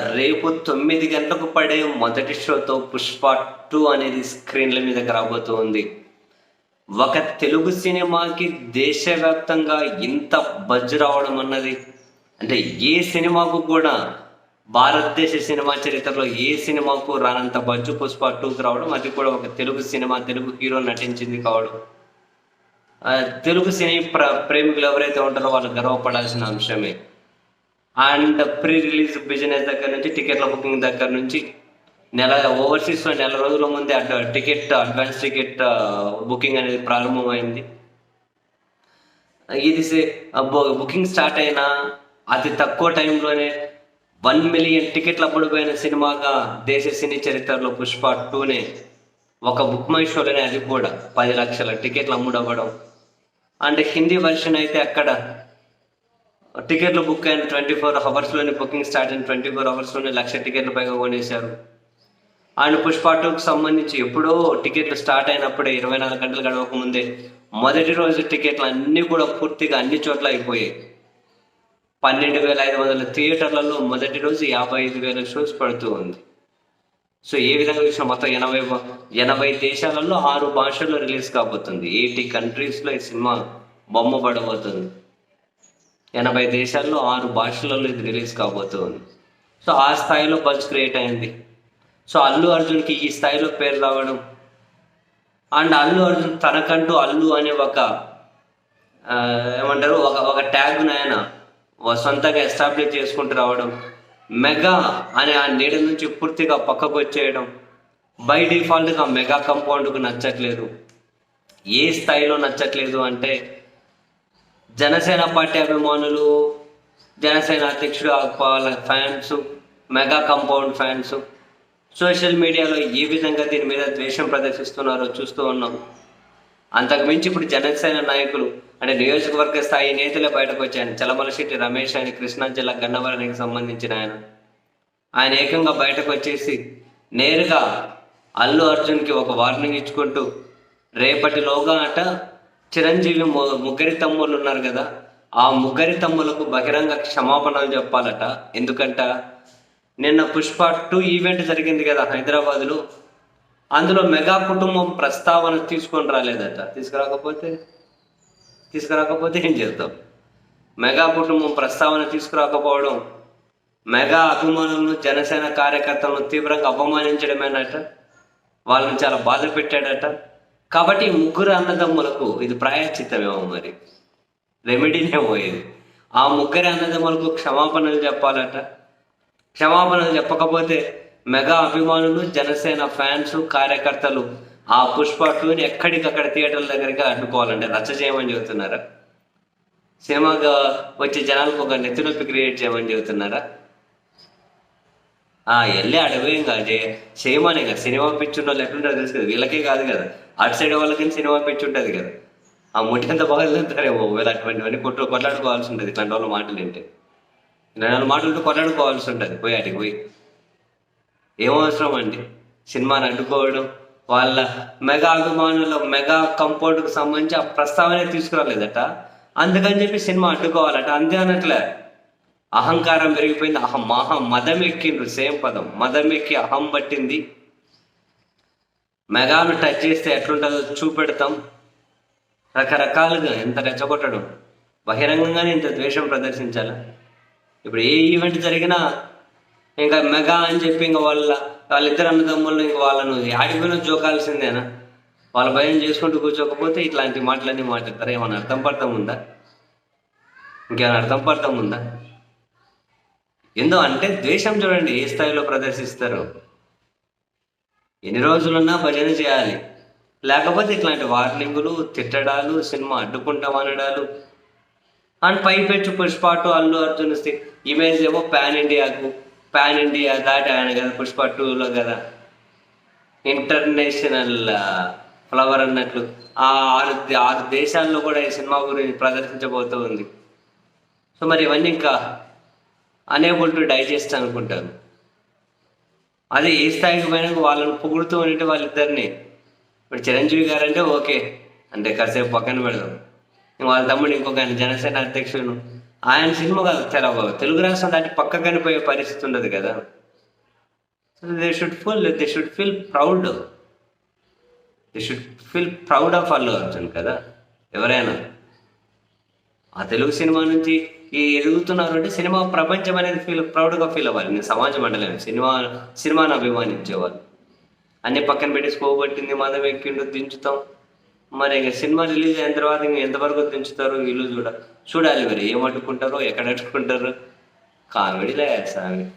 రేపు తొమ్మిది గంటలకు పడే మొదటి షోతో పుష్ప టూ అనేది స్క్రీన్ల మీదకి రాబోతోంది. ఒక తెలుగు సినిమాకి దేశవ్యాప్తంగా ఇంత బజ్ రావడం అన్నది. అంటే ఏ సినిమాకు కూడా భారతదేశ సినిమా చరిత్రలో ఏ సినిమాకు రానంత బజ్జు పుష్ప టూకి రావడం అది కూడా ఒక తెలుగు సినిమా తెలుగు హీరో నటించింది కావడం. తెలుగు సినీ ప్ర ప్రేమికులు ఎవరైతే ఉంటారో వాళ్ళు గర్వపడాల్సిన అంశమే. అండ్ ప్రీ రిలీజ్ బిజినెస్ దగ్గర నుంచి టికెట్ల బుకింగ్ దగ్గర నుంచి నెల ఓవర్సీస్లో నెల రోజుల ముందే అటు టికెట్ అడ్వాన్స్ టికెట్ బుకింగ్ అనేది ప్రారంభమైంది. ఇది సే- బుకింగ్ స్టార్ట్ అయిన అతి తక్కువ టైంలోనే వన్ మిలియన్ టికెట్లు అమ్ముడుపోయిన సినిమాగా దేశ సినీ చరిత్రలో పుష్ప టూనే ఒక బుక్ మై షోలోనే అది కూడా. పది లక్షల టికెట్లు అమ్ముడవ్వడం. అండ్ హిందీ వర్షన్ అయితే అక్కడ టికెట్లు బుక్ అయిన ట్వంటీ ఫోర్ అవర్స్లోనే బుకింగ్ స్టార్ట్ అయిన ట్వంటీ ఫోర్ అవర్స్లోనే లక్ష టికెట్లు పైగా కొనేశారు. ఆయన పుష్ప టూకి సంబంధించి ఎప్పుడో టికెట్లు స్టార్ట్ అయినప్పుడే ఇరవై నాలుగు గంటలు గడవక ముందే మొదటి రోజు టికెట్లు అన్నీ కూడా పూర్తిగా అన్ని చోట్ల అయిపోయాయి. పన్నెండు వేల ఐదు వందల థియేటర్లలో మొదటి రోజు యాభై ఐదు వేల షోస్ పడుతూ ఉంది. సో ఏ విధంగా చూసినా మొత్తం ఎనభై ఎనభై దేశాలలో ఆరు భాషల్లో రిలీజ్ కాబోతుంది. ఎయిటీ కంట్రీస్లో ఈ సినిమా బొమ్మ పడబోతుంది. ఎనభై దేశాల్లో ఆరు భాషలలో ఇది రిలీజ్ కాబోతుంది. సో ఆ స్థాయిలో బజ్ క్రియేట్ అయింది. సో అల్లు అర్జున్కి ఈ స్థాయిలో పేరు రావడం అండ్ అల్లు అర్జున్ తనకంటూ అల్లు అనే ఒక ఏమంటారు ఒక ఒక ట్యాగ్ను ఆయన సొంతంగా ఎస్టాబ్లిష్ చేసుకుంటూ రావడం మెగా అనే ఆ నీడ నుంచి పూర్తిగా పక్కకు వచ్చేయడం బై డిఫాల్ట్గా మెగా కంపౌండ్కు నచ్చట్లేదు. ఏ స్థాయిలో నచ్చట్లేదు అంటే జనసేన పార్టీ అభిమానులు జనసేన అధ్యక్షుడు వాళ్ళ fans mega compound fans social మీడియాలో ఏ విధంగా దీని మీద ద్వేషం ప్రదర్శిస్తున్నారో చూస్తూ ఉన్నాం. అంతకుమించి ఇప్పుడు జనసేన నాయకులు అంటే నియోజకవర్గ స్థాయి నేతలే బయటకు వచ్చాయని చలమలశెట్టి రమేష్ ఆయన కృష్ణా జిల్లా గన్నవరానికి సంబంధించిన ఆయన. ఆయన ఏకంగా బయటకు వచ్చేసి నేరుగా అల్లు అర్జున్కి ఒక వార్నింగ్ ఇచ్చుకుంటూ రేపటిలోగా అట చిరంజీవి ముగ్గురి తమ్ముళ్ళు ఉన్నారు కదా ఆ ముగ్గురి తమ్ములకు బహిరంగ క్షమాపణలు చెప్పాలట. ఎందుకంట? నిన్న పుష్ప టూ ఈవెంట్ జరిగింది కదా హైదరాబాద్లో. అందులో మెగా కుటుంబం ప్రస్తావన తీసుకొని రాలేదట. తీసుకురాకపోతే? తీసుకురాకపోతే ఏం చేద్దాం? మెగా కుటుంబం ప్రస్తావన తీసుకురాకపోవడం మెగా అభిమానులను జనసేన కార్యకర్తలను తీవ్రంగా అవమానించడమేనట. వాళ్ళని చాలా బాధ పెట్టాడట. కాబట్టి ముగ్గురు అన్నదమ్ములకు ఇది ప్రాయశ్చిత్తమేమో మరి. రెమెడీనేమో ఇది ఆ ముగ్గురి అన్నదమ్ములకు క్షమాపణలు చెప్పాలట. క్షమాపణలు చెప్పకపోతే మెగా అభిమానులు జనసేన ఫ్యాన్స్ కార్యకర్తలు ఆ పుష్ప టూని ఎక్కడికక్కడ థియేటర్ల దగ్గరికి అడ్డుకోవాలంటే రచ్చ చేయమని చెబుతున్నారా? సినిమాగా వచ్చే జనాలకు ఒక నెత్తినొప్పి క్రియేట్ చేయమని చెబుతున్నారా? ఆ వెళ్ళి అడుగు ఇంకా చే- చేయమని ఇంకా సినిమా పిచ్చున్న వాళ్ళు ఎట్లుంటారో తెలుసు కదా. వీళ్ళకే కాదు కదా. అటు సైడ్ వాళ్ళకి సినిమా పిచ్చి ఉంటుంది కదా. ఆ ముట్టి ఎంత బాగా వెళ్తారేమో ఒకవేళ అటువంటివన్నీ కొట్టు కొట్లాడుకోవాల్సి ఉంటుంది. ఇట్లాంటి వాళ్ళ మాటలు వింటే. ఇలాంటి వాళ్ళ మాటలు కొట్లాడుకోవాల్సి ఉంటుంది. పోయి అటుకు పోయి. ఏమవసరం అండి? సినిమాని అడ్డుకోవడం వాళ్ళ మెగా అభిమానుల మెగా కంపౌండ్కి సంబంధించి ఆ ప్రస్తావన తీసుకురాలేదట. అందుకని చెప్పి సినిమా అడ్డుకోవాలట. అంతే అనట్లే. అహంకారం పెరిగిపోయింది. అహం మహా మదం ఎక్కిండ్రు సేమ్ పదం. మదం ఎక్కి అహం పట్టింది. మెగాను టచ్ చేస్తే ఎట్లుంటుందో చూపెడతాం. రకరకాలుగా ఎంత రెచ్చగొట్టడం. బహిరంగంగానే ఇంత ద్వేషం ప్రదర్శించాలా? ఇప్పుడు ఏ ఈవెంట్ జరిగినా ఇంకా మెగా అని చెప్పి ఇంకా వాళ్ళ వాళ్ళిద్దరు అన్నదమ్ముళ్ళు ఇంకా వాళ్ళను ఆడిపోయిన జోకాల్సిందేనా? వాళ్ళ భయం చేసుకుంటూ కూర్చోకపోతే ఇట్లాంటి మాటలన్నీ మాట్లాడతారు? ఏమైనా అర్థం పడతాం ఉందా? ఇంకేమైనా అర్థం పడతాం ఉందా? ఏందో అంటే ద్వేషం చూడండి ఏ స్థాయిలో ప్రదర్శిస్తారు. ఎన్ని రోజులున్నా భజన చేయాలి. లేకపోతే ఇట్లాంటి వార్నింగులు తిట్టడాలు సినిమా అడ్డుకుంటాం అనడాలు. అండ్ పై పుష్ప టూ అల్లు అర్జున్ సి- ఇమేజ్ ఏమో పాన్ ఇండియాకు పాన్ ఇండియా దాటి ఆయన కదా పుష్ప టూలో కదా. ఇంటర్నేషనల్ ఫ్లవర్ అన్నట్లు. ఆ ఆరు ఆరు దేశాల్లో కూడా ఈ సినిమా గురించి ప్రదర్శించబోతూ ఉంది. సో మరి ఇవన్నీ ఇంకా అనేబుల్ టు డైజెస్ట్ అనుకుంటాను. అదే ఏ స్థాయికి పోయినా వాళ్ళని పొగుడుతూ ఉంటే వాళ్ళిద్దరిని. ఇప్పుడు చిరంజీవి గారు అంటే ఓకే అంటే కాసేపు పక్కన పెడదాం. వాళ్ళ తమ్ముడు ఇంకొక ఆయన జనసేన అధ్యక్షుడు. ఆయన సినిమా కాదు తెల- తెలుగు రాష్ట్రం దాటి పక్క కనిపోయే పరిస్థితి ఉండదు కదా. They should full they should feel proud they should feel proud of Allu Arjun కదా. ఎవరైనా. ఆ తెలుగు సినిమా నుంచి ఈ ఎదుగుతున్నారు అంటే సినిమా ప్రపంచం అనేది ఫీల్ ప్రౌడ్గా ఫీల్ అవ్వాలి. నేను సమాజం మండలం సినిమా సినిమాను అభిమానించేవాళ్ళు. అన్ని పక్కన పెట్టి స్కోప్ మనం ఎక్కిండు దించుతాం. మరి ఇంకా సినిమా రిలీజ్ అయిన తర్వాత ఇంక ఎంతవరకు దించుతారు? వీళ్ళు చూడ చూడాలి మరి. ఏం అడ్డుకుంటారో? ఎక్కడ అడ్డుకుంటారు? కామెడీలే స్వామి